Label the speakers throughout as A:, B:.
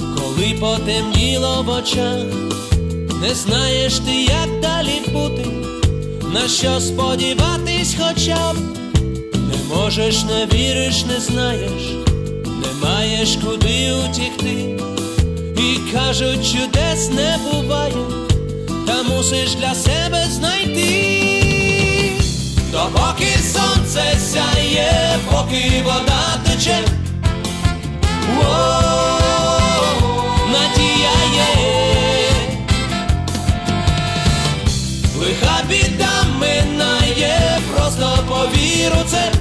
A: коли потемніло в очах, не знаєш ти, як далі бути, на що сподіватись хоча б, не можеш, не віриш, не знаєш, не маєш куди утікти, і кажуть, чудес не буває, та мусиш для себе знайти. Допоки сонце сяє, поки вода тече. Лиха біда минає, просто повір у це.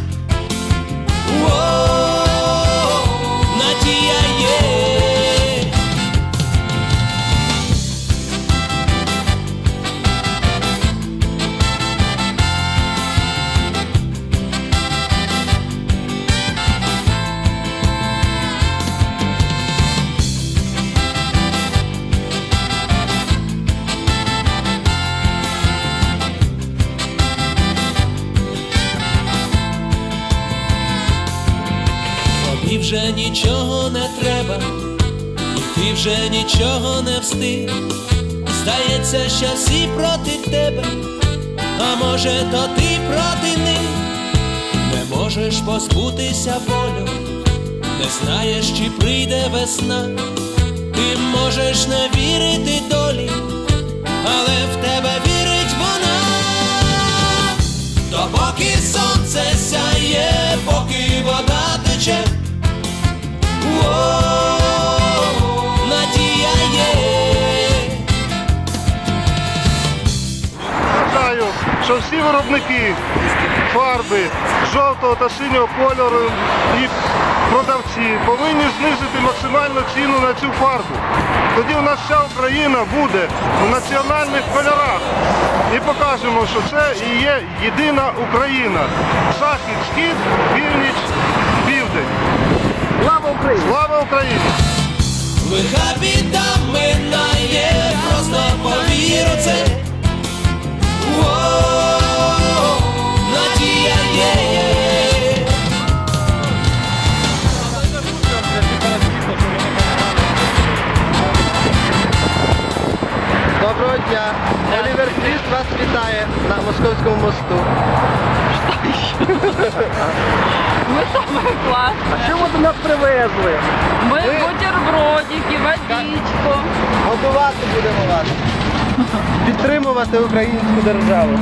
A: Тобі вже нічого не треба, і ти вже нічого не встиг. Здається, що всі проти тебе, а може, то ти проти них. Не можеш позбутися болю, не знаєш, чи прийде весна. Ти можеш не вірити
B: всі виробники фарби жовтого та синього кольору і продавці повинні знизити максимальну ціну на цю фарбу. Тоді у нас вся Україна буде в національних кольорах. І покажемо, що це і є єдина Україна. Захід, схід, північ, південь.
C: Слава Україні!
B: Слава Україні!
C: Дня! Олівер Твіст вас вітає на Московському мосту.
D: Ми саме клас.
C: Що ви до нас привезли?
D: Ми
C: Ви-
D: бутербродики, водичку.
C: Готувати будемо вас. Підтримувати українську державу.